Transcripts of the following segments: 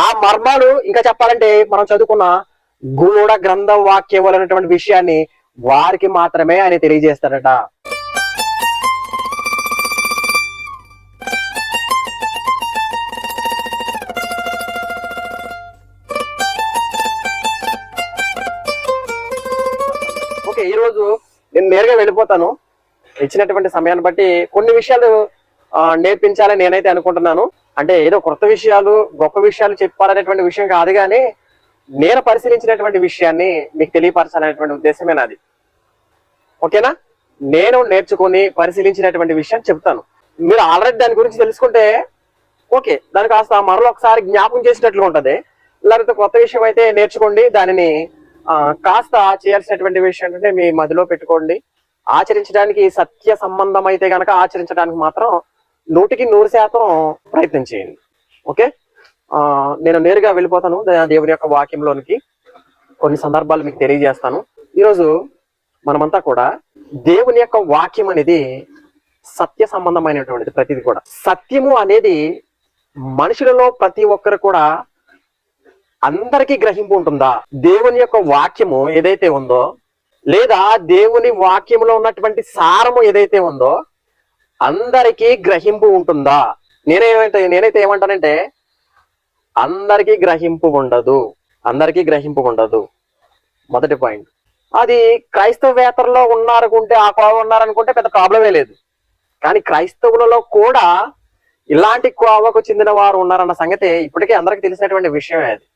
ఆ మర్మాలు ఇంకా చెప్పాలంటే మనం చదువుకున్న గూఢ గ్రంథ వాక్యములు అనేటువంటి విషయాన్ని వారికి మాత్రమే ఆయన తెలియజేస్తాడట. ఓకే ఈరోజు నేను నేరుగా వెళ్ళిపోతాను. ఇచ్చినటువంటి సమయాన్ని బట్టి కొన్ని విషయాలు నేర్పించాలని నేనైతే అనుకుంటున్నాను. అంటే ఏదో కొత్త విషయాలు గొప్ప విషయాలు చెప్పాలనేటువంటి విషయం కాదు కానీ నేను పరిశీలించినటువంటి విషయాన్ని మీకు తెలియపరచాలనేటువంటి ఉద్దేశమే నాది. ఓకేనా? నేను నేర్చుకొని పరిశీలించినటువంటి విషయం చెప్తాను. మీరు ఆల్రెడీ దాని గురించి తెలుసుకుంటే ఓకే దాని కాస్త మరో ఒకసారి జ్ఞాపకం చేసినట్లు ఉంటది. లేకపోతే కొత్త విషయం అయితే నేర్చుకోండి దానిని కాస్త చేయాల్సినటువంటి విషయం ఏంటంటే మీ మదిలో పెట్టుకోండి. ఆచరించడానికి సత్య సంబంధం అయితే గనక ఆచరించడానికి మాత్రం నూటికి నూరు శాతం ప్రయత్నం చేయండి. ఓకే? నేను నేరుగా వెళ్ళిపోతాను. దేవుని యొక్క వాక్యంలోనికి కొన్ని సందర్భాలు మీకు తెలియజేస్తాను. ఈరోజు మనమంతా కూడా దేవుని యొక్క వాక్యం అనేది సత్య సంబంధమైనటువంటిది ప్రతిది కూడా. సత్యము అనేది మనుషులలో ప్రతి ఒక్కరు కూడా అందరికీ గ్రహింపు ఉంటుందా? దేవుని యొక్క వాక్యము ఏదైతే ఉందో లేదా దేవుని వాక్యంలో ఉన్నటువంటి సారము ఏదైతే ఉందో అందరికీ గ్రహింపు ఉంటుందా? నేనేమంటే నేనైతే ఏమంటానంటే అందరికీ గ్రహింపు ఉండదు. అందరికీ గ్రహింపు ఉండదు. మొదటి పాయింట్. అది క్రైస్తవేతరలో ఉన్నారనుకుంటే ఆ కోవ ఉన్నారనుకుంటే పెద్ద ప్రాబ్లమే లేదు. కానీ క్రైస్తవులలో కూడా ఇలాంటి కోవకు చెందిన వారు ఉన్నారన్న సంగతి ఇప్పటికే అందరికీ తెలిసినటువంటి విషయమే అది.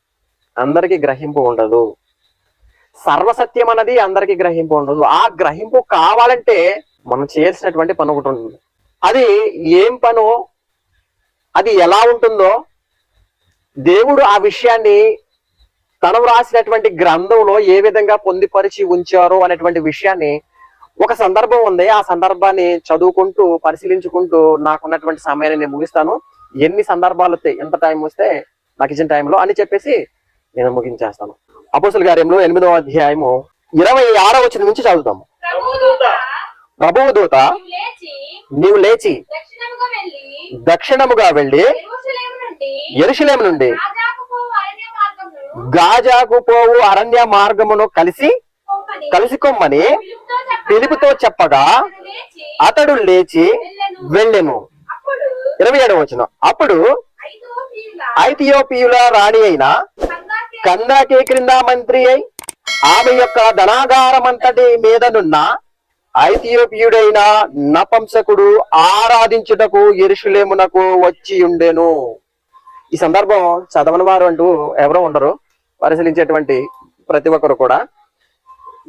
అందరికీ గ్రహింపు ఉండదు. సర్వసత్యం అన్నది అందరికీ గ్రహింపు ఉండదు. ఆ గ్రహింపు కావాలంటే మనం చేయాల్సినటువంటి పని ఒకటి ఉంటుంది. అది ఏం పనో అది ఎలా ఉంటుందో దేవుడు ఆ విషయాన్ని తను రాసినటువంటి గ్రంథంలో ఏ విధంగా పొందిపరిచి ఉంచారు అనేటువంటి విషయాన్ని ఒక సందర్భం ఉంది. ఆ సందర్భాన్ని చదువుకుంటూ పరిశీలించుకుంటూ నాకున్నటువంటి సమయాన్ని నేను ముగిస్తాను. ఎన్ని సందర్భాలు ఎంత టైం వస్తే నాకు ఇచ్చిన టైంలో అని చెప్పేసి నేను ముగించేస్తాను. అపోసల కార్యంలో ఎనిమిదవ అధ్యాయము ఇరవై ఆరో వచ్చిన నుంచి చదువుతాము. ప్రభువు దూత నీవు లేచి దక్షిణముగా వెళ్ళి ఎరుషలేము నుండి గాజాకు పోవు అరణ్య మార్గమును కలిసి పొమ్మని కలుసుకోమని పిలుపుతో చెప్పగా అతడు లేచి వెళ్ళెను. ఇరవై ఏడవ వచ్చిన అప్పుడు ఐథియోపియుల రాణి అయిన కందాకే క్రింద మంత్రి అయి ఆమె యొక్క ధనాగారమంతటి మీదనున్న ఐథియోపియుడైన నపంసకుడు ఆరాధించుటకు ఎరుషులేమునకు వచ్చి ఉండెను. ఈ సందర్భం చదవని వారు అంటూ ఎవరో ఉండరు. పరిశీలించేటువంటి ప్రతి ఒక్కరు కూడా.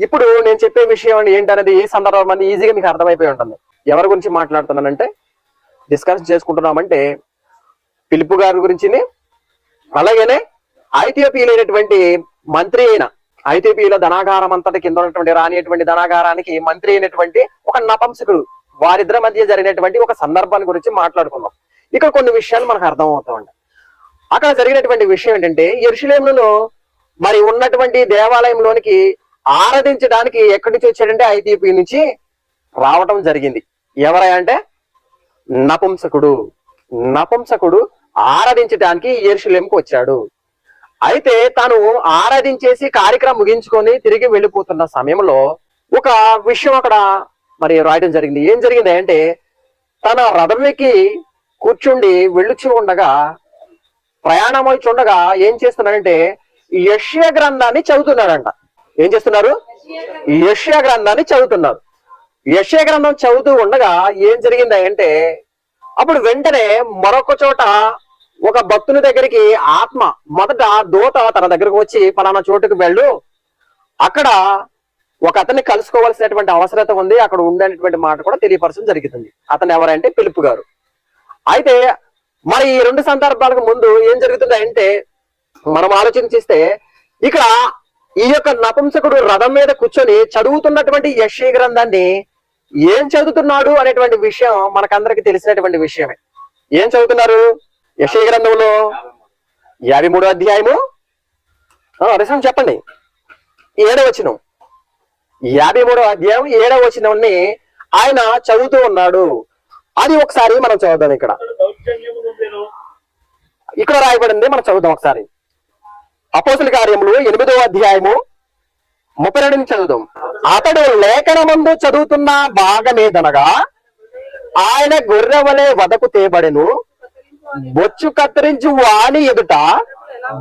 ఇప్పుడు నేను చెప్పే విషయం ఏంటనేది ఏ సందర్భం అనేది ఈజీగా మీకు అర్థమైపోయి ఉంటుంది. ఎవరి గురించి మాట్లాడుతున్నానంటే డిస్కస్ చేసుకుంటున్నామంటే పిలుపు గారి గురించి అలాగనే ఐథియోపియలైనటువంటి మంత్రి అయిన ఐటీపీలో ధనాగారం అంతటి కింద ఉన్నటువంటి రానిటువంటి ధనాగారానికి మంత్రి అయినటువంటి ఒక నపంసకుడు. వారిద్దరి మధ్య జరిగినటువంటి ఒక సందర్భాన్ని గురించి మాట్లాడుకుందాం. ఇక్కడ కొన్ని విషయాలు మనకు అర్థం అవుతామండి అక్కడ జరిగినటువంటి విషయం ఏంటంటే ఎరుషులేములలో మరి ఉన్నటువంటి దేవాలయంలోనికి ఆరాధించడానికి ఎక్కడి నుంచి వచ్చాడంటే ఐటీపీ నుంచి రావటం జరిగింది. ఎవరై అంటే? నపుంసకుడు. నపుంసకుడు ఆరాధించడానికి ఎరుషులేంకు వచ్చాడు. అయితే తాను ఆరాధించేసి కార్యక్రమం ముగించుకొని తిరిగి వెళ్ళిపోతున్న సమయంలో ఒక విషయం అక్కడ మరి రాయడం జరిగింది. ఏం జరిగింది అంటే తన రథం ఎక్కి కూర్చుండి వెళ్ళుచు ఉండగా ప్రయాణం ఉండగా ఏం చేస్తున్నాడంటే యష్య గ్రంథాన్ని చదువుతున్నాడంట. ఏం చేస్తున్నారు? యష్య గ్రంథాన్ని చదువుతున్నారు. యష్య గ్రంథం చదువుతూ ఉండగా ఏం జరిగింది అంటే అప్పుడు వెంటనే మరొక చోట ఒక భక్తుని దగ్గరికి ఆత్మ మొదట దూత తన దగ్గరకు వచ్చి పలానా చోటుకు వెళ్ళు. అక్కడ ఒక అతన్ని కలుసుకోవాల్సినటువంటి అవసరత ఉంది. అక్కడ ఉండేటువంటి మాట కూడా తెలియపరచడం జరుగుతుంది అతను ఎవరంటే పిలుపు గారు. అయితే మరి ఈ రెండు సందర్భాలకు ముందు ఏం జరుగుతుంది అంటే మనం ఆలోచించిస్తే ఇక్కడ ఈ యొక్క నపుంసకుడు రథం మీద కూర్చొని చదువుతున్నటువంటి యశ్య గ్రంథాన్ని ఏం చదువుతున్నాడు అనేటువంటి విషయం మనకందరికి తెలిసినటువంటి విషయమే. ఏం చదువుతున్నారు? యశయ గ్రంథంలో యాభై మూడో అధ్యాయము? రిసం చెప్పండి. ఏడవ వచనం. యాభై మూడో అధ్యాయం ఏడవ వచనంని ఆయన చదువుతూ ఉన్నాడు. అది ఒకసారి మనం చదువుదాం ఇక్కడ. ఇక్కడ రాయబడింది మనం చదువుదాం ఒకసారి. అపోసల కార్యములు ఎనిమిదో అధ్యాయము ముప్పై రెండు చదువుదాం. అతడు లేఖనమందు చదువుతున్న భాగమేదనగా ఆయన గొర్రె వలె వదకు తేబడెను. బొచ్చు కత్తిరించి వాణి ఎదుట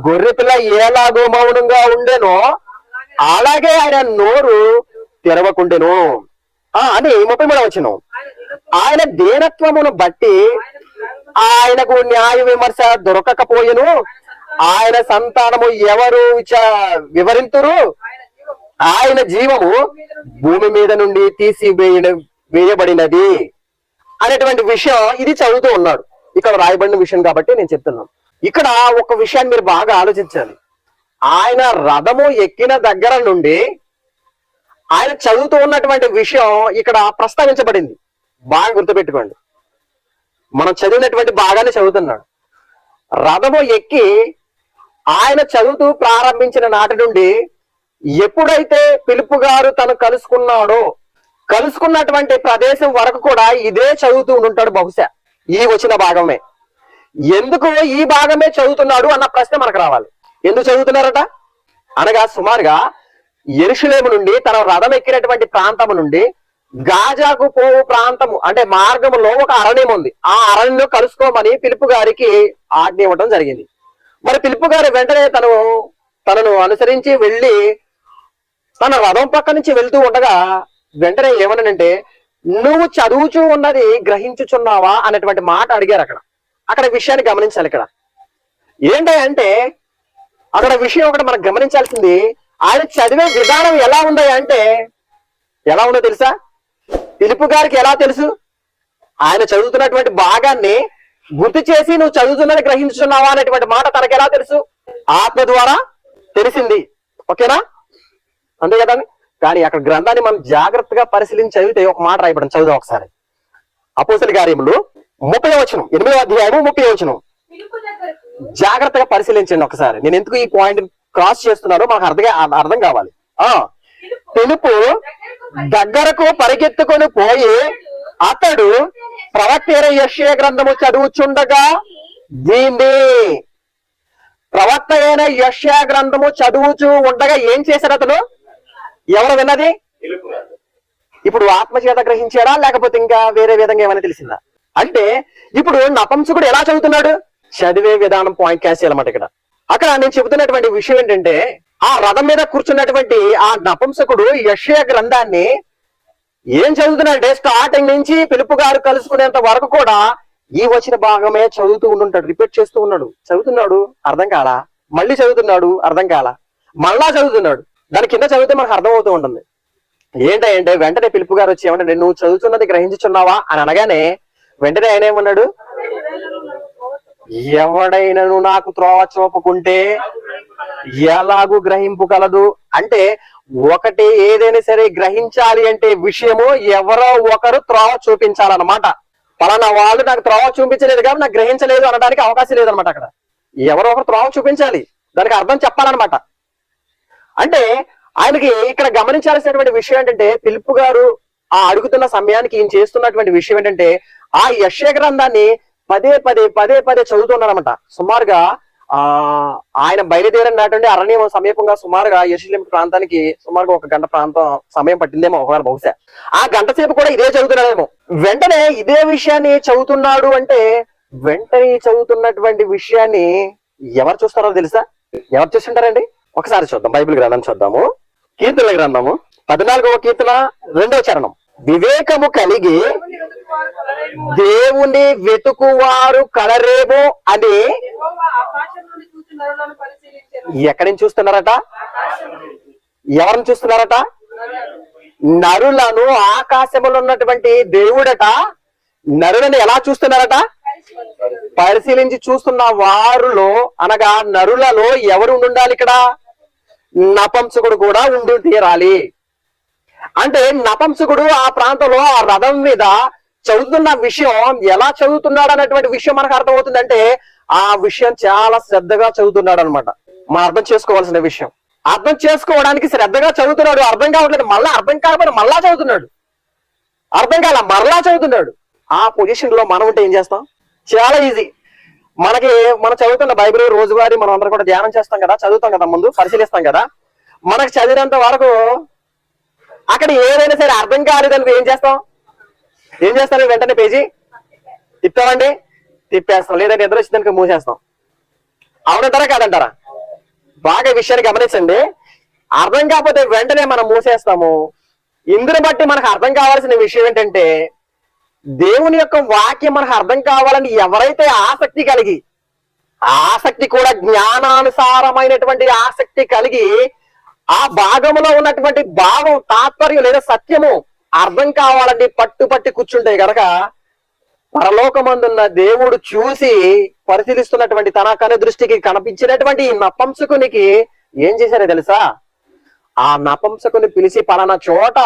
గొర్రె పిల్ల ఏలాగో మౌనంగా ఉండేనో అలాగే ఆయన నోరు తెరవకుండెను. ఆ అని ముప్పై మూడు వచ్చిన ఆయన దీనత్వమును బట్టి ఆయనకు న్యాయ విమర్శ దొరకకపోయెను. ఆయన సంతానము ఎవరు వివరింతురు? ఆయన జీవము భూమి మీద నుండి తీసి వేయబడినది అనేటువంటి విషయం ఇది చదువుతూ ఉన్నాడు. ఇక్కడ రాయబడిన విషయం కాబట్టి నేను చెప్తున్నాను. ఇక్కడ ఒక విషయాన్ని మీరు బాగా ఆలోచించాలి. ఆయన రథము ఎక్కిన దగ్గర నుండి ఆయన చదువుతూ ఉన్నటువంటి విషయం ఇక్కడ ప్రస్తావించబడింది. బాగా గుర్తుపెట్టుకోండి. మనం చదివినటువంటి బాగానే చదువుతున్నాడు. రథము ఎక్కి ఆయన చదువుతూ ప్రారంభించిన నాటి నుండి ఎప్పుడైతే పిలుపు గారు తను కలుసుకున్నాడో కలుసుకున్నటువంటి ప్రదేశం వరకు కూడా ఇదే చదువుతూ ఉంటాడు బహుశా. ఈ వచ్చిన భాగమే. ఎందుకు ఈ భాగమే చదువుతున్నాడు అన్న ప్రశ్న మనకు రావాలి. ఎందుకు చదువుతున్నారట? అనగా సుమారుగా ఎరుషులేము నుండి తన రథం ఎక్కినటువంటి ప్రాంతము నుండి గాజాకు పోవు ప్రాంతము అంటే మార్గములో ఒక అరణ్యం ఉంది. ఆ అరణ్యంలో కలుసుకోమని పిలుపు గారికి ఆజ్ఞ ఇవ్వడం జరిగింది. మరి పిలుపు గారు వెంటనే తను తనను అనుసరించి వెళ్ళి తన రథం పక్క నుంచి వెళ్తూ ఉండగా వెంటనే ఏమనంటే నువ్వు చదువుచూ ఉన్నది గ్రహించుచున్నావా అనేటువంటి మాట అడిగారు అక్కడ. అక్కడ విషయాన్ని గమనించాలి ఇక్కడ. ఏంటంటే అక్కడ విషయం ఒకటి మనం గమనించాల్సింది ఆయన చదివే విధానం ఎలా ఉందో అంటే ఎలా ఉందో తెలుసా? పిలుపు గారికి ఎలా తెలుసు? ఆయన చదువుతున్నటువంటి భాగాన్ని గుర్తు చేసి నువ్వు చదువుతున్నది గ్రహించుతున్నావా అనేటువంటి మాట తనకి ఎలా తెలుసు? ఆత్మ ద్వారా తెలిసింది. ఓకేనా? అంతే కదా? కానీ అక్కడ గ్రంథాన్ని మనం జాగ్రత్తగా పరిశీలించి చదివితే ఒక మాట రాయబడి చదువుదాం ఒకసారి. అపోసల కార్యములు ముప్పై వచనం ఎనిమిదో అధ్యాయము ముప్పై వచనం. జాగ్రత్తగా పరిశీలించండి ఒకసారి. నేను ఎందుకు ఈ పాయింట్ క్రాస్ చేస్తున్నారో మాకు అర్థం అర్థం కావాలి. ఆ. పిలుపు దగ్గరకు పరిగెత్తుకొని పోయి అతడు ప్రవక్త యశ్య గ్రంథము చదువుచుండగా దీన్ని ప్రవక్త అయిన యశ్య గ్రంథము చదువుచూ ఉండగా ఏం చేశాడు అతను ఎవరు విన్నది ఇప్పుడు ఆత్మచేత గ్రహించాడా లేకపోతే ఇంకా వేరే విధంగా ఏమైనా తెలిసిందా? అంటే ఇప్పుడు నపంసకుడు ఎలా చదువుతున్నాడు? చదివే విధానం పాయింట్ క్యాష్ చేయాలన్నమాట ఇక్కడ. అక్కడ నేను చెబుతున్నటువంటి విషయం ఏంటంటే ఆ రథం మీద కూర్చున్నటువంటి ఆ నపంసకుడు యశ్య గ్రంథాన్ని ఏం చదువుతున్నాడంటే స్టార్టింగ్ నుంచి పిలుపు గారు కలుసుకునేంత వరకు కూడా ఈ వచ్చిన భాగమే చదువుతూ ఉండుంటాడు రిపీట్ చేస్తూ ఉన్నాడు. చదువుతున్నాడు అర్థం కాలా? మళ్ళీ చదువుతున్నాడు అర్థం కాలా? మళ్ళా చదువుతున్నాడు. దాని కింద చదివితే మనకు అర్థమవుతూ ఉంటుంది. ఏంటంటే వెంటనే పిలుపు గారు వచ్చి ఏమంటే నువ్వు చదువుతున్నది గ్రహించుచున్నావా? అని అనగానే వెంటనే ఆయన ఏమన్నాడు? ఎవడైనను నాకు త్రోవ చూపకుంటే ఎలాగూ గ్రహింపు కలదు. అంటే ఒకటి ఏదైనా సరే గ్రహించాలి అంటే విషయము ఎవరో ఒకరు త్రోవ చూపించాలన్నమాట. పలానా వాళ్ళు నాకు త్రోవ చూపించలేదు కాబట్టి నాకు గ్రహించలేదు అనడానికి అవకాశం లేదనమాట అక్కడ. ఎవరో ఒకరు త్రోవ చూపించాలి. దానికి అర్థం చెప్పాలన్నమాట. అంటే ఆయనకి ఇక్కడ గమనించాల్సినటువంటి విషయం ఏంటంటే పిలుపు గారు ఆ అడుగుతున్న సమయానికి ఈయన చేస్తున్నటువంటి విషయం ఏంటంటే ఆ యక్ష గ్రంథాన్ని పదే పదే పదే పదే చదువుతున్నారనమాట సుమారుగా ఆ ఆయన బయలుదేరినటువంటి అరణ్యం సమీపంగా సుమారుగా యశలేం ప్రాంతానికి సుమారుగా ఒక గంట ప్రాంతం సమయం పట్టిందేమో ఒకవేళ బహుశా. ఆ గంట సేపు కూడా ఇదే చదువుతున్నాడేమో. వెంటనే ఇదే విషయాన్ని చదువుతున్నాడు అంటే వెంటనే చదువుతున్నటువంటి విషయాన్ని ఎవరు చూస్తారో తెలుసా? ఎవరు చూస్తుంటారండి? ఒకసారి చూద్దాం బైబిల్ గ్రంథం చూద్దాము. కీర్తనల గ్రంథము పద్నాలుగవ కీర్తన రెండవ చరణం. వివేకము కలిగి దేవుని వెతుకువారు కలరేమో అని ఎక్కడి నుంచి చూస్తున్నారట? ఎవరిని చూస్తున్నారట? నరులను నరులను ఆకాశములో ఉన్నటువంటి దేవుడట. నరులను ఎలా చూస్తున్నారట? పరిశీలించి చూస్తున్న వారులో అనగా నరులలో ఎవరు ఉండాలి ఇక్కడ? నపంసకుడు కూడా ఉండి తీరాలి. అంటే నపంసకుడు ఆ ప్రాంతంలో ఆ రథం మీద చదువుతున్న విషయం ఎలా చదువుతున్నాడు అన్నటువంటి విషయం మనకు అర్థమవుతుంది అంటే ఆ విషయం చాలా శ్రద్ధగా చదువుతున్నాడు అనమాట మనం అర్థం చేసుకోవాల్సిన విషయం. అర్థం చేసుకోవడానికి శ్రద్ధగా చదువుతున్నాడు అర్థం కావట్లేదు మళ్ళా అర్థం కాకపోయినా మళ్ళా చదువుతున్నాడు. అర్థం కాల మరలా చదువుతున్నాడు. ఆ పొజిషన్లో మనం ఉంటే ఏం చేస్తాం? చాలా ఈజీ మనకి మనం చదువుతున్న బైబిల్ రోజువారీ మనం అందరం కూడా ధ్యానం చేస్తాం కదా చదువుతాం కదా ముందు పరిశీలిస్తాం కదా. మనకు చదివినంత వరకు అక్కడ ఏదైనా సరే అర్థం కాలేదని ఏం చేస్తాం? ఏం చేస్తాను వెంటనే పేజీ? తిప్పామండి తిప్పేస్తాం. లేదంటే ఎదురు వచ్చిందనుక మూసేస్తాం. అవునంటారా కాదంటారా? బాగా విషయాన్ని గమనించండి. అర్థం కాకపోతే వెంటనే మనం మూసేస్తాము. ఇందుని బట్టి మనకు అర్థం కావాల్సిన విషయం ఏంటంటే దేవుని యొక్క వాక్యం మనకు అర్థం కావాలని ఎవరైతే ఆసక్తి కలిగి ఆసక్తి కూడా జ్ఞానానుసారమైనటువంటి ఆసక్తి కలిగి ఆ భాగంలో ఉన్నటువంటి భావం తాత్పర్యం లేదా సత్యము అర్థం కావాలని పట్టు పట్టి కూర్చుంటే గనక పరలోకమందున్న దేవుడు చూసి పరిశీలిస్తున్నటువంటి తన కను దృష్టికి కనిపించినటువంటి ఈ నపంసకునికి ఏం చేశారో తెలుసా? ఆ నపంసకుని పిలిచి పలానా చోట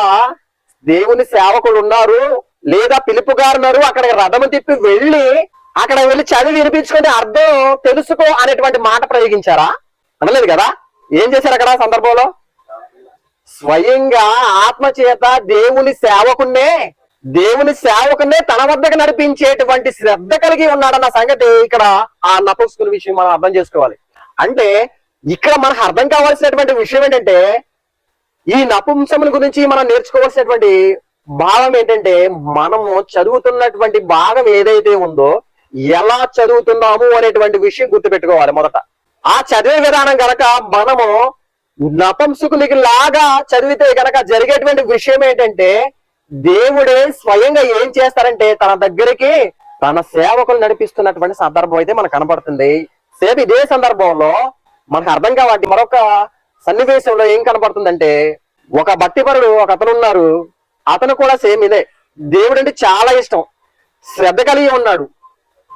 దేవుని సేవకుడు ఉన్నారు లేదా పిలుపుగారు అక్కడికి రథము తిప్పి వెళ్ళి అక్కడ వెళ్ళి చదివి వినిపించుకుంటే అర్థం తెలుసుకో అనేటువంటి మాట ప్రయోగించారా? అనలేదు కదా? ఏం చేశారు అక్కడ సందర్భంలో? స్వయంగా ఆత్మ చేత దేవుని సేవకున్నే దేవుని సేవకునే తన వద్దకు నడిపించేటువంటి శ్రద్ధ కలిగి ఉన్నాడన్న సంగతి ఇక్కడ ఆ నపుంసకుని విషయం మనం అర్థం చేసుకోవాలి. అంటే ఇక్కడ మనకు అర్థం కావాల్సినటువంటి విషయం ఏంటంటే ఈ నపుంసముల గురించి మనం నేర్చుకోవాల్సినటువంటి భావం ఏంటంటే మనము చదువుతున్నటువంటి భాగం ఏదైతే ఉందో ఎలా చదువుతున్నాము అనేటువంటి విషయం గుర్తుపెట్టుకోవాలి మొదట. ఆ చదివే విధానం గనక మనము నపంసకులకి లాగా చదివితే గనక జరిగేటువంటి విషయం ఏంటంటే దేవుడే స్వయంగా ఏం చేస్తారంటే తన దగ్గరికి తన సేవకులు నడిపిస్తున్నటువంటి సందర్భం అయితే మనకు కనబడుతుంది. సేపు ఇదే సందర్భంలో మనకు అర్థం కావాలి మరొక సన్నివేశంలో ఏం కనబడుతుందంటే ఒక భక్తిపరుడు ఒక అతను ఉన్నారు అతను కూడా సేమ్ ఇదే. దేవుడు అంటే చాలా ఇష్టం. శ్రద్ధ కలిగి ఉన్నాడు.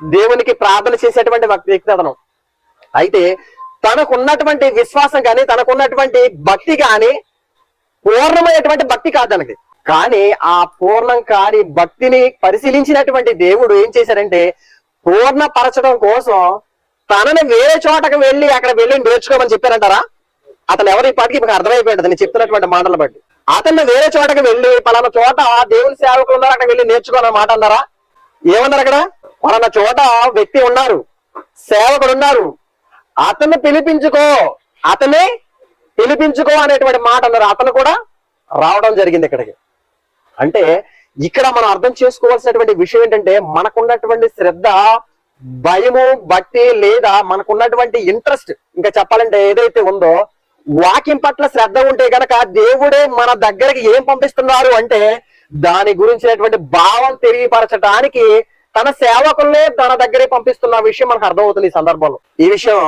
దేవునికి ప్రార్థన చేసేటువంటి వ్యక్తి వ్యక్తి అతను. అయితే తనకున్నటువంటి విశ్వాసం కానీ తనకున్నటువంటి భక్తి కానీ పూర్ణమైనటువంటి భక్తి కాదు తనకి. కానీ ఆ పూర్ణం కాని భక్తిని పరిశీలించినటువంటి దేవుడు ఏం చేశారంటే పూర్ణపరచడం కోసం తనని వేరే చోటకు వెళ్ళి అక్కడ వెళ్ళి నేర్చుకోమని చెప్పారంటారా? అతను ఎవరి పాటికి ఇప్పుడు అర్థమైపోయాడు నేను చెప్తున్నటువంటి మాటలు బట్టి. అతన్ని వేరే చోటకి వెళ్ళి పలానా చోట దేవుని సేవకులు ఉన్నారు అక్కడ వెళ్ళి నేర్చుకోని మాట అన్నారా? ఏమన్నారు అక్కడ? పలానా చోట వ్యక్తి ఉన్నారు సేవకుడు ఉన్నారు. అతన్ని పిలిపించుకో అతనే పిలిపించుకో అనేటువంటి మాట అన్నారు. అతను కూడా రావడం జరిగింది ఇక్కడికి. అంటే ఇక్కడ మనం అర్థం చేసుకోవాల్సినటువంటి విషయం ఏంటంటే మనకున్నటువంటి శ్రద్ధ భయము భక్తి లేదా మనకున్నటువంటి ఇంట్రెస్ట్ ఇంకా చెప్పాలంటే ఏదైతే ఉందో వాక్యం పట్ల శ్రద్ధ ఉంటే గనక దేవుడే మన దగ్గరికి ఏం పంపిస్తున్నారు అంటే దాని గురించినటువంటి భావం తెలియపరచడానికి తన సేవకుల్నే తన దగ్గరే పంపిస్తున్న విషయం మనకు అర్థమవుతుంది ఈ సందర్భంలో. ఈ విషయం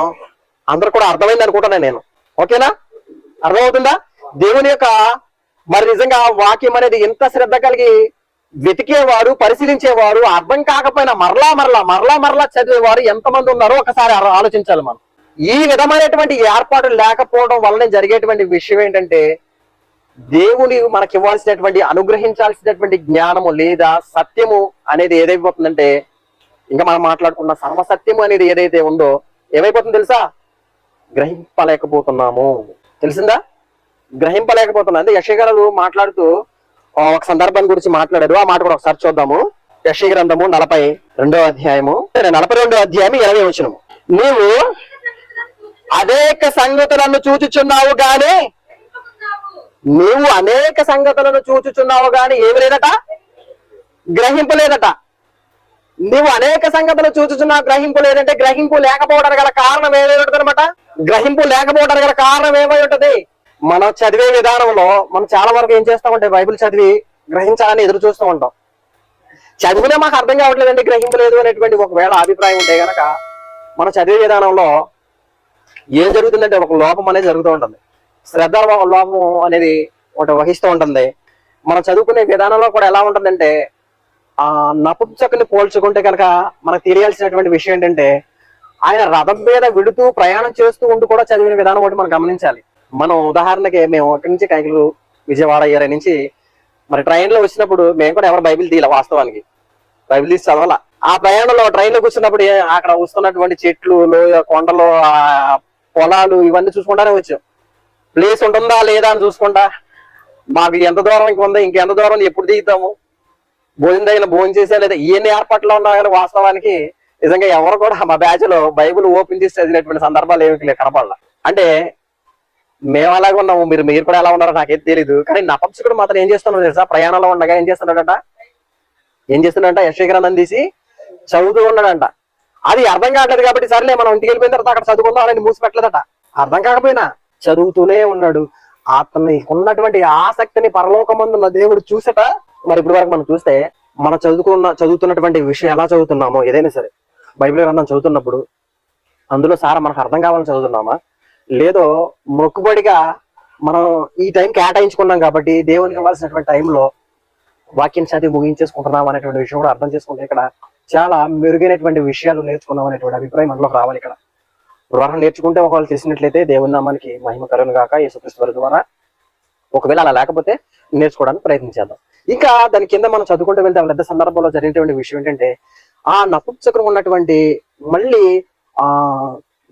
అందరు కూడా అర్థమైంది అనుకుంటున్నాను నేను. ఓకేనా? అర్థమవుతుందా? దేవుని యొక్క మరి నిజంగా వాక్యం అనేది ఎంత శ్రద్ధ కలిగి వెతికేవారు పరిశీలించేవారు అర్థం కాకపోయినా మరలా మరలా మరలా మరలా చదివేవారు ఎంతమంది ఉన్నారో ఒకసారి ఆలోచించాలి మనం. ఈ విధమైనటువంటి ఏర్పాటు లేకపోవడం వలన జరిగేటువంటి విషయం ఏంటంటే దేవుని మనకి ఇవ్వాల్సినటువంటి అనుగ్రహించాల్సినటువంటి జ్ఞానము లేదా సత్యము అనేది ఏదైపోతుందంటే ఇంకా మనం మాట్లాడుకున్న సర్వసత్యము అనేది ఏదైతే ఉందో ఏమైపోతుంది తెలుసా? గ్రహింపలేకపోతున్నాము. తెలిసిందా? గ్రహింపలేకపోతున్నా అంటే యక్ష మాట్లాడుతూ ఒక సందర్భం గురించి మాట్లాడారు. ఆ మాట కూడా ఒకసారి చూద్దాము. యక్ష గ్రంథము నలభై రెండో అధ్యాయము నలభై రెండో అధ్యాయం ఇరవై వచ్చినము నీవు అనేక సంగతులను చూచుచున్నావు గాని నీవు అనేక సంగతులను చూచుచున్నావు గాని ఏమి లేదట? గ్రహింపు లేదట. నువ్వు అనేక సంగతులు చూచుచున్నావు గ్రహింపు లేదంటే గ్రహింపు లేకపోవడం గల కారణం ఏమై ఉంటుంది అనమాట గ్రహింపు లేకపోవడం గల కారణం ఏమై ఉంటది? మనం చదివే విధానంలో మనం చాలా వరకు ఏం చేస్తామంటే బైబిల్ చదివి గ్రహించాలని ఎదురు చూస్తూ ఉంటాం. చదివినా మాకు అర్థం కావట్లేదండి గ్రహింపు లేదు అనేటువంటి ఒకవేళ అభిప్రాయం ఉంటే గనక మనం చదివే విధానంలో ఏం జరుగుతుందంటే ఒక లోపం అనేది జరుగుతూ ఉంటుంది. శ్రద్ధ లోపం అనేది ఒకటి వహిస్తూ ఉంటుంది. మనం చదువుకునే విధానంలో కూడా ఎలా ఉంటుందంటే ఆ నపుంసకుని పోల్చుకుంటే కనుక మనకు తెలియాల్సినటువంటి విషయం ఏంటంటే ఆయన రథం మీద విడుతూ ప్రయాణం చేస్తూ ఉంటూ కూడా చదివిన విధానం ఒకటి మనం గమనించాలి. మనం ఉదాహరణకి మేము అక్కడి నుంచి కైకులు విజయవాడ ఏరియా నుంచి మరి ట్రైన్లో వచ్చినప్పుడు మేము కూడా ఎవరు బైబిల్ తీయాలి వాస్తవానికి. బైబిల్ తీసి చదవాల. ఆ ప్రయాణంలో ట్రైన్లో కూర్చున్నప్పుడు అక్కడ వస్తున్నటువంటి చెట్లు లోయ కొండలు పొలాలు ఇవన్నీ చూసుకుంటానే వచ్చాం. ప్లేస్ ఉంటుందా లేదా అని చూసుకుంటా. మాకు ఎంత దూరం ఇంక ఉందా ఇంకెంత దూరం ఎప్పుడు దిగుతాము? భోజనం తగిన భోజనం చేసా లేదా ఇవన్నీ ఏర్పాట్లు ఉన్నా కానీ వాస్తవానికి నిజంగా ఎవరు కూడా మా బ్యాచ్లో బైబుల్ ఓపెన్ చేసి చదివినటువంటి సందర్భాలు ఏమి కనపడాల. అంటే మేము అలాగే ఉన్నాము. మీరు మీరు కూడా ఎలా ఉన్నారో నాకేం తెలియదు కానీ నపంసకుడు మాత్రం ఏం చేస్తున్నాడు తెలుసా? ప్రయాణంలో ఉండగా ఏం చేస్తున్నాడట? ఏం చేస్తున్నాడంట? యశ్వ గ్రంథం తీసి చదువుతూ ఉన్నాడంట. అది అర్థం కావట్లేదు కాబట్టి సర్లే మనం ఇంటికి వెళ్ళిపోయిన తర్వాత అక్కడ చదువుకుందాం అని మూసిపెట్టలేదట అర్థం కాకపోయినా చదువుతూనే ఉన్నాడు. అతని ఉన్నటువంటి ఆసక్తిని పరలోకమందున్న దేవుడు చూసట. మరి ఇప్పటి వరకు మనం చూస్తే మనం చదువుకున్న చదువుతున్నటువంటి విషయం ఎలా చదువుతున్నామో ఏదైనా సరే. బైబిల్ గ్రంథం చదువుతున్నప్పుడు అందులో సారా మనకు అర్థం కావాలని చదువుతున్నామా? లేదో మొక్కుబడిగా మనం ఈ టైం కేటాయించుకున్నాం కాబట్టి దేవునికి ఇవ్వాల్సినటువంటి టైంలో వాక్యం చదివి ముగించేసుకుంటున్నాం అనేటువంటి విషయం కూడా అర్థం చేసుకుంటే ఇక్కడ చాలా మెరుగైనటువంటి విషయాలు నేర్చుకున్నాం అనేటువంటి అభిప్రాయం మనలో రావాలి ఇక్కడ. వివరణ నేర్చుకుంటే ఒకవేళ తెలిసినట్లయితే దేవుని నామానికి మహిమ కరుణ కాక యేసుక్రీస్తు ద్వారా. ఒకవేళ అలా లేకపోతే నేర్చుకోవడానికి ప్రయత్నించేద్దాం ఇంకా దాని కింద మనం చదువుకుంటూ వెళ్తే పెద్ద సందర్భంలో జరిగినటువంటి విషయం ఏంటంటే ఆ నపుంసకుడు ఉన్నటువంటి మళ్ళీ ఆ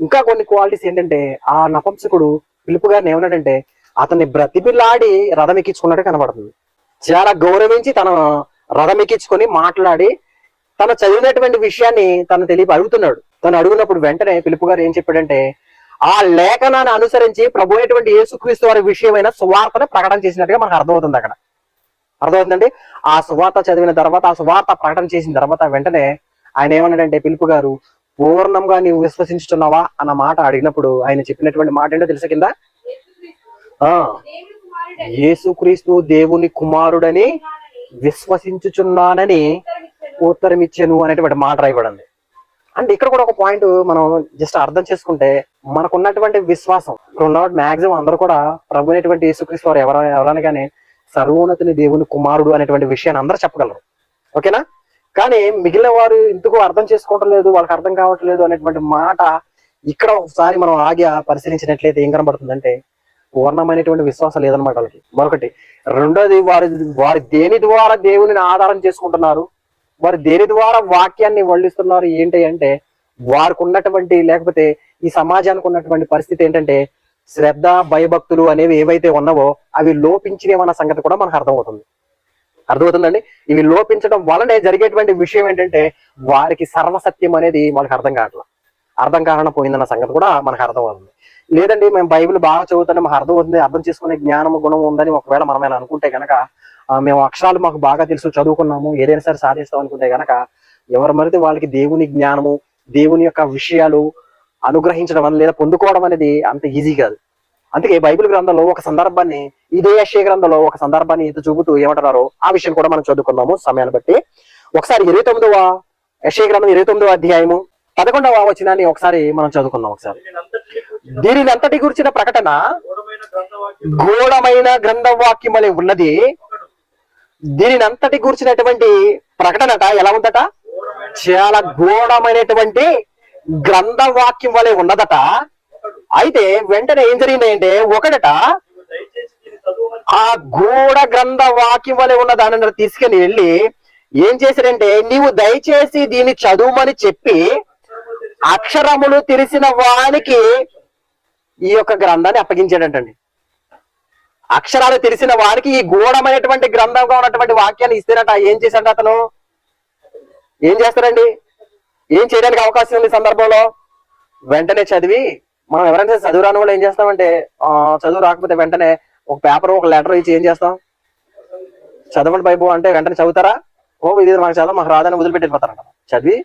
ఇంకా కొన్ని క్వాలిటీస్ ఏంటంటే ఆ నపంసకుడు పిలుపు గారిని ఏమన్నాడంటే అతన్ని బ్రతిపిల్లాడి రథం ఎక్కించుకున్నట్టు కనబడుతుంది. చాలా గౌరవించి తన రథం ఎక్కించుకొని మాట్లాడి తన చదివినటువంటి విషయాన్ని తను తెలియ అడుగుతున్నాడు. తను అడుగునప్పుడు వెంటనే పిలుపు గారు ఏం చెప్పాడంటే ఆ లేఖనాన్ని అనుసరించి ప్రభు అయినటువంటి యేసుక్రీస్తు వారి విషయమైన సువార్తను ప్రకటన చేసినట్టుగా మనకు అర్థమవుతుంది అక్కడ. అర్థమవుతుందండి? ఆ సువార్త చదివిన తర్వాత ఆ సువార్త ప్రకటన చేసిన తర్వాత వెంటనే ఆయన ఏమన్నాడంటే పిలుపు గారు పూర్ణంగా నీవు విశ్వసించుతున్నావా అన్న మాట అడిగినప్పుడు ఆయన చెప్పినటువంటి మాట ఏంటో తెలుసు కింద? ఆ దేవుని కుమారుడని యేసుక్రీస్తు దేవుని కుమారుడని విశ్వసించుచున్నానని ఉత్తరం ఇచ్చాను అనేటువంటి మాట రాయబడింది. అండ్ ఇక్కడ కూడా ఒక పాయింట్ మనం జస్ట్ అర్థం చేసుకుంటే మనకున్నటువంటి విశ్వాసం. ఇక్కడ ఉన్న మాక్సిమం అందరూ కూడా ప్రభు అనేటువంటి యేసుక్రీస్తు వారు ఎవరైనా ఎవరైనా కానీ సర్వోన్నతిని దేవుని కుమారుడు అనేటువంటి విషయాన్ని అందరూ చెప్పగలరు. ఓకేనా? కానీ మిగిలిన వారు ఎందుకు అర్థం చేసుకోవటం లేదు వాళ్ళకి అర్థం కావట్లేదు అనేటువంటి మాట ఇక్కడ ఒకసారి మనం ఆగి పరిశీలించినట్లయితే ఏం కనబడుతుందంటే పూర్ణమైనటువంటి విశ్వాసం లేదనమాట వాళ్ళకి. మరొకటి రెండోది వారి వారి దేని ద్వారా దేవుని ఆధారం చేసుకుంటున్నారు? వారు దేని ద్వారా వాక్యాన్ని వల్లిస్తున్నారు? ఏంటి అంటే వారికి ఉన్నటువంటి లేకపోతే ఈ సమాజానికి ఉన్నటువంటి పరిస్థితి ఏంటంటే శ్రద్ధ భయభక్తులు అనేవి ఏవైతే ఉన్నావో అవి లోపించినవన్న సంగతి కూడా మనకు అర్థమవుతుంది. అర్థమవుతుందండి? ఇవి లోపించడం వలనే జరిగేటువంటి విషయం ఏంటంటే వారికి సర్వసత్యం అనేది మనకు అర్థం కావట్లేదు అర్థం కాకుండా పోయిందన్న సంగతి కూడా మనకు అర్థమవుతుంది. లేదండి మేము బైబిల్ బాగా చదువుతానే మాకు అర్థం అవుతుంది అర్థం చేసుకునే జ్ఞానం గుణం ఉందని ఒకవేళ మనమైనా అనుకుంటే గనక మేము అక్షరాలు మాకు బాగా తెలుసు చదువుకున్నాము ఏదైనా సరే సాధిస్తాం అనుకుంటే గనక ఎవరు మరిది వాళ్ళకి దేవుని జ్ఞానము దేవుని యొక్క విషయాలు అనుగ్రహించడం అనేది లేదా పొందుకోవడం అనేది అంత ఈజీ కాదు. అందుకే బైబిల్ గ్రంథంలో ఒక సందర్భాన్ని ఇదే యశ్య గ్రంథంలో ఒక సందర్భాన్ని ఎత్తు చూపుతూ ఏమంటున్నారో ఆ విషయం కూడా మనం చదువుకుందాము సమయాన్ని బట్టి. ఒకసారి ఇరవై తొమ్మిదవ యశ్య గ్రంథం ఇరవై తొమ్మిదవ అధ్యాయము పదకొండవ వచనాన్ని ఒకసారి మనం చదువుకుందాం ఒకసారి. దీనిని అంతటి గురించిన ప్రకటన గూఢమైన గ్రంథవాక్యం. వలె ఉన్నది. దీనిని అంతటి గురించినటువంటి ప్రకటనట ఎలా ఉందట? చాలా గూడమైనటువంటి గ్రంథ వాక్యం వలె ఉన్నదట. అయితే వెంటనే ఏం జరిగిందంటే ఒకడట ఆ గూఢ గ్రంథ వాక్యం వలె ఉన్న దానిని తీసుకుని వెళ్ళి ఏం చేశారంటే నీవు దయచేసి దీన్ని చదువుమని చెప్పి అక్షరములు తెలిసిన వానికి ఈ యొక్క గ్రంథాన్ని అప్పగించాడంటండి. అక్షరాలు తెలిసిన వారికి ఈ గూఢమైనటువంటి గ్రంథంగా ఉన్నటువంటి వాక్యాన్ని ఇస్తేనట ఏం చేశాడు అతను? ఏం చేస్తారండి ఏం చేయడానికి అవకాశం ఉంది సందర్భంలో? వెంటనే చదివి మనం ఎవరైనా చదువు రాని వాళ్ళు ఏం చేస్తామంటే చదువు రాకపోతే వెంటనే ఒక పేపర్ ఒక లెటర్ ఇచ్చి ఏం చేస్తాం? చదవండి బైబు అంటే వెంటనే చదువుతారా? ఓ ఇది మాకు చదవ మాకు రాదని వదిలిపెట్టిపోతారంట చదివి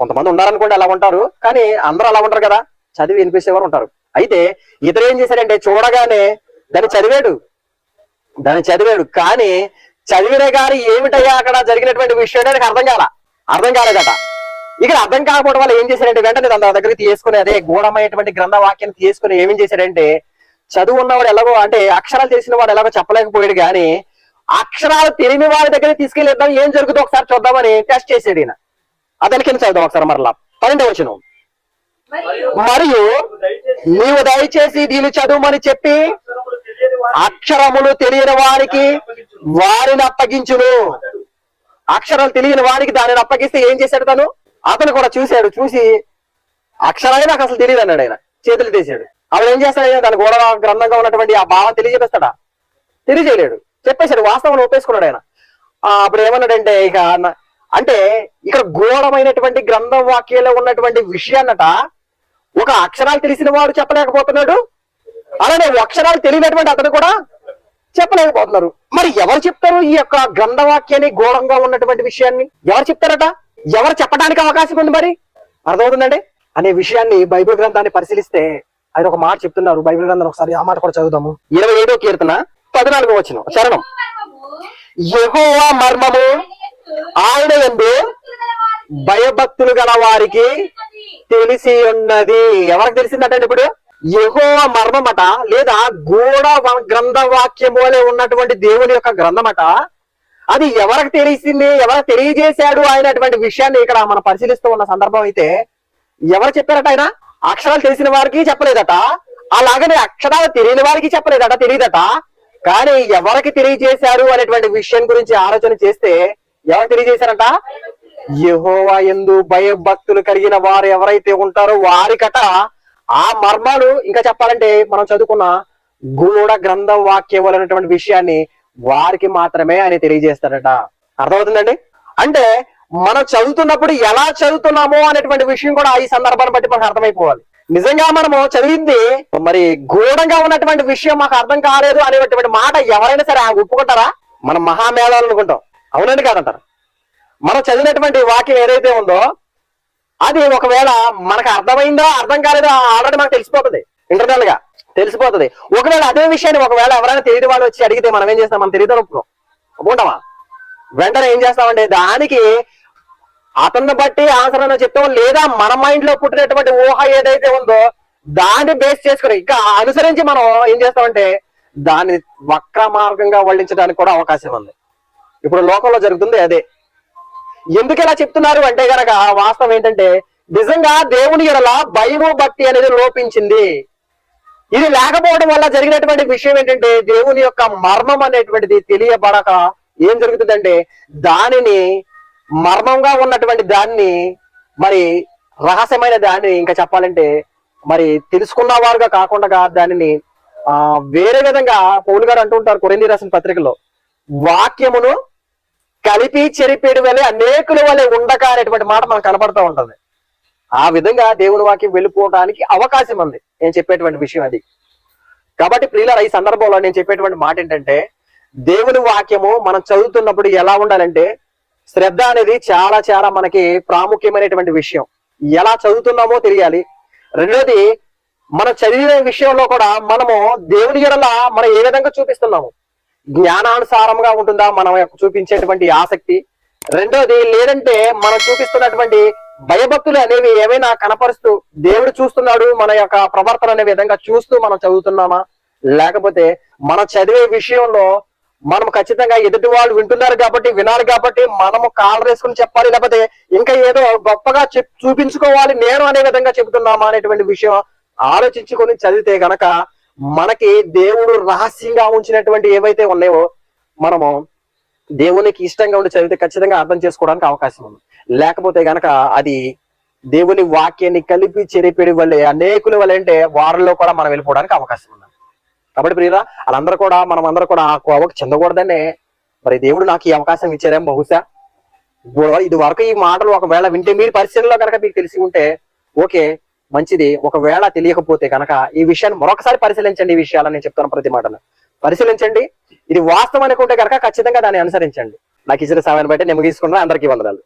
కొంతమంది ఉన్నారనుకోండి అలా ఉంటారు కానీ అందరూ అలా ఉంటారు కదా? చదివి వినిపించేవారు ఉంటారు. అయితే ఇతరు ఏం చేశారంటే చూడగానే దాన్ని చదివాడు. దాన్ని చదివాడు. కానీ చదివిన గాని ఏమిటయ్యా అక్కడ జరిగినటువంటి విషయం అనేది అర్థం కాల. అర్థం కాలేదట. ఇక్కడ అర్థం కాకపోవడం వల్ల ఏం చేశాడంటే వెంటనే తన దగ్గరికి తీసుకుని అదే గూఢమైనటువంటి గ్రంథ వాక్యం తీసుకుని ఏమేం చేశాడంటే చదువు ఉన్నవాడు ఎలాగో అంటే అక్షరాలు తెలిసిన వాడు ఎలాగో చెప్పలేకపోయాడు కానీ అక్షరాలు తెలియని వాడి దగ్గర తీసుకెళ్ళిద్దాం. ఏం జరుగుతుందో ఒకసారి చూద్దామని టెస్ట్ చేసాడు ఈయన. అతని కింద చదువుదాం ఒకసారి మరలా. పన్నెండు వచ్చిన మరియు మరియు నీవు దయచేసి దీన్ని చదువుమని చెప్పి అక్షరములు తెలియని వారికి వారిని అప్పగించును. అక్షరాలు తెలియని వారికి దానిని అప్పగిస్తే ఏం చేశాడు తను? అతను కూడా చూశాడు చూసి అక్షరాలే నాకు అసలు తెలియదు అన్నాడు ఆయన. చేతులు తీసాడు అప్పుడు ఏం చేస్తాడు దాని గోడ గ్రంథంగా ఉన్నటువంటి ఆ భావం తెలియజేస్తాడా తెలియజేయలేడు. చెప్పేశాడు వాస్తవం ఒప్పేసుకున్నాడు ఆయన. ఆ, అప్పుడు ఏమన్నాడంటే ఇక అంటే ఇక్కడ ఘోరమైనటువంటి గ్రంథం వాక్యంలో ఉన్నటువంటి విషయాన్నట ఒక అక్షరాలు తెలిసిన వాడు చెప్పలేకపోతున్నాడు అలానే అక్షరాలు తెలియనటువంటి అతను కూడా చెప్పలేకపోతున్నారు. మరి ఎవరు చెప్తారు ఈ యొక్క గ్రంథవాక్యాన్ని గోడంగా ఉన్నటువంటి విషయాన్ని? ఎవరు చెప్తారట? ఎవరు చెప్పడానికి అవకాశం ఉంది మరి? అర్థమవుతుందండి? అనే విషయాన్ని బైబిల్ గ్రంథాన్ని పరిశీలిస్తే ఆయన ఒక మాట చెప్తున్నారు. బైబిల్ గ్రంథం ఒకసారి ఆ మాట కూడా చదువుదాము. ఇరవై ఏడో కీర్తన పద్నాలుగో వచ్చిన చరణం. యహోవా మర్మము ఆయన ఎందు భయభక్తులు గల వారికి తెలిసి ఉన్నది. ఎవరికి తెలిసిందటండి ఇప్పుడు? యెహోవా మర్మమట లేదా గూఢ వ- గ్రంథ వాక్యము వలె ఉన్నటువంటి దేవుని యొక్క గ్రంథమట? అది ఎవరికి తెలిసింది? ఎవరు తెలియజేశాడు అయినటువంటి విషయాన్ని ఇక్కడ మనం పరిశీలిస్తూ ఉన్న సందర్భం అయితే ఎవరు చెప్పారట ఆయన? అక్షరాలు తెలిసిన వారికి చెప్పలేదట. అలాగనే అక్షరాలు తెలియని వారికి చెప్పలేదట తెలియదట. కానీ ఎవరికి తెలియజేశారు అనేటువంటి విషయం గురించి ఆలోచన చేస్తే ఎవరు తెలియజేశారట? యహోవా ఎందు భయభక్తులు కలిగిన వారు ఎవరైతే ఉంటారో వారికట ఆ మర్మాలు ఇంకా చెప్పాలంటే మనం చదువుకున్న గూఢ గ్రంథ వాక్యం అనేటువంటి విషయాన్ని వారికి మాత్రమే ఆయన తెలియజేస్తారట. అర్థమవుతుందండి? అంటే మనం చదువుతున్నప్పుడు ఎలా చదువుతున్నామో అనేటువంటి విషయం కూడా ఈ సందర్భాన్ని బట్టి మనకు అర్థమైపోవాలి. నిజంగా మనము చదివింది మరి గూఢంగా ఉన్నటువంటి విషయం మాకు అర్థం కాలేదు అనేటువంటి మాట ఎవరైనా సరే ఒప్పుకుంటారా? మనం మహామేళాలు అనుకుంటాం. అవునండి కాదంటారు. మనం చదివినటువంటి వాక్యం ఏదైతే ఉందో అది ఒకవేళ మనకు అర్థమైందా అర్థం కాలేదా ఆల్రెడీ మనకు తెలిసిపోతుంది. ఇంటర్నల్గా తెలిసిపోతుంది. ఒకవేళ అదే విషయాన్ని ఒకవేళ ఎవరైనా తెలియని వాళ్ళు వచ్చి అడిగితే మనం ఏం చేస్తాం? మనం తెలియదు ఒప్పుకోం ఒప్పుకుంటామా? వెంటనే ఏం చేస్తామంటే దానికి అతన్ని బట్టి ఆన్సర్ అని చెప్తాం లేదా మన మైండ్లో పుట్టినటువంటి ఊహ ఏదైతే ఉందో దాన్ని బేస్ చేసుకుని ఇంకా అనుసరించి మనం ఏం చేస్తామంటే దాన్ని వక్ర మార్గంగా వల్లించడానికి కూడా అవకాశం ఉంది. ఇప్పుడు లోకంలో జరుగుతుంది అదే. ఎందుకు ఇలా చెప్తున్నారు అంటే గనక వాస్తవం ఏంటంటే నిజంగా దేవుని ఎడల భయము భక్తి అనేది లోపించింది. ఇది లేకపోవడం వల్ల జరిగినటువంటి విషయం ఏంటంటే దేవుని యొక్క మర్మం అనేటువంటిది తెలియబడక ఏం జరుగుతుందంటే దానిని మర్మంగా ఉన్నటువంటి దాన్ని మరి రహస్యమైన దాన్ని ఇంకా చెప్పాలంటే మరి తెలుసుకున్న వారుగా కాకుండా దానిని ఆ వేరే విధంగా పౌలు గారు అంటుంటారు కొరింది రాసిన పత్రికలో వాక్యమును కలిపి చెరిపేడు వలె అనేకుల వలె ఉండక అనేటువంటి మాట మనకు కనపడుతూ ఉంటుంది. ఆ విధంగా దేవుని వాక్యం వెళ్ళిపోవడానికి అవకాశం ఉంది. నేను చెప్పేటువంటి విషయం అది. కాబట్టి ప్రియుల ఈ సందర్భంలో నేను చెప్పేటువంటి మాట ఏంటంటే దేవుని వాక్యము మనం చదువుతున్నప్పుడు ఎలా ఉండాలంటే శ్రద్ధ అనేది చాలా చాలా మనకి ప్రాముఖ్యమైనటువంటి విషయం. ఎలా చదువుతున్నామో తెలియాలి. రెండోది మనం చదివిన విషయంలో కూడా మనము దేవుని ఎడల మనం ఏ విధంగా చూపిస్తున్నాము? జ్ఞానానుసారంగా ఉంటుందా మనం యొక్క చూపించేటువంటి ఆసక్తి? రెండోది లేదంటే మనం చూపిస్తున్నటువంటి భయభక్తులు అనేవి ఏమైనా కనపరుస్తూ దేవుడు చూస్తున్నాడు మన యొక్క ప్రవర్తన అనే విధంగా చూస్తూ మనం చదువుతున్నామా? లేకపోతే మనం చదివే విషయంలో మనం ఖచ్చితంగా ఎదుటి వాళ్ళు వింటున్నారు కాబట్టి వినాలి కాబట్టి మనము కాళ్ళు వేసుకుని చెప్పాలి లేకపోతే ఇంకా ఏదో గొప్పగా చెప్ చూపించుకోవాలి నేను అనే విధంగా చెబుతున్నామా అనేటువంటి విషయం ఆలోచించుకొని చదివితే గనక మనకి దేవుడు రహస్యంగా ఉంచినటువంటి ఏవైతే ఉన్నాయో మనము దేవునికి ఇష్టంగా ఉండి చదివితే ఖచ్చితంగా అర్థం చేసుకోవడానికి అవకాశం ఉంది. లేకపోతే గనక అది దేవుని వాక్యాన్ని కలిపి చెరిపేడి వల్లే అనేకుల వల్ల అంటే వారిలో కూడా మనం వెళ్ళిపోవడానికి అవకాశం ఉంది. కాబట్టి ప్రియరా వాళ్ళందరూ కూడా మనం అందరూ కూడా ఆ కోవకు చెందకూడదనే మరి దేవుడు నాకు ఈ అవకాశం ఇచ్చారేమో బహుశా. ఇది వరకు ఈ మాటలు ఒకవేళ వింటే మీరు పరిశీలనలో కనుక మీకు తెలిసి ఉంటే ఓకే మంచిది. ఒకవేళ తెలియకపోతే కనుక ఈ విషయాన్ని మరొకసారి పరిశీలించండి ఈ విషయాలని. నేను చెప్తాను ప్రతి మాటను. పరిశీలించండి. ఇది వాస్తవం అనుకుంటే కనుక ఖచ్చితంగా దాన్ని అనుసరించండి. నాకు ఇచ్చిన సమయాన్ని బట్టి నేను ముగించుకున్నా అందరికీ వందనాలు.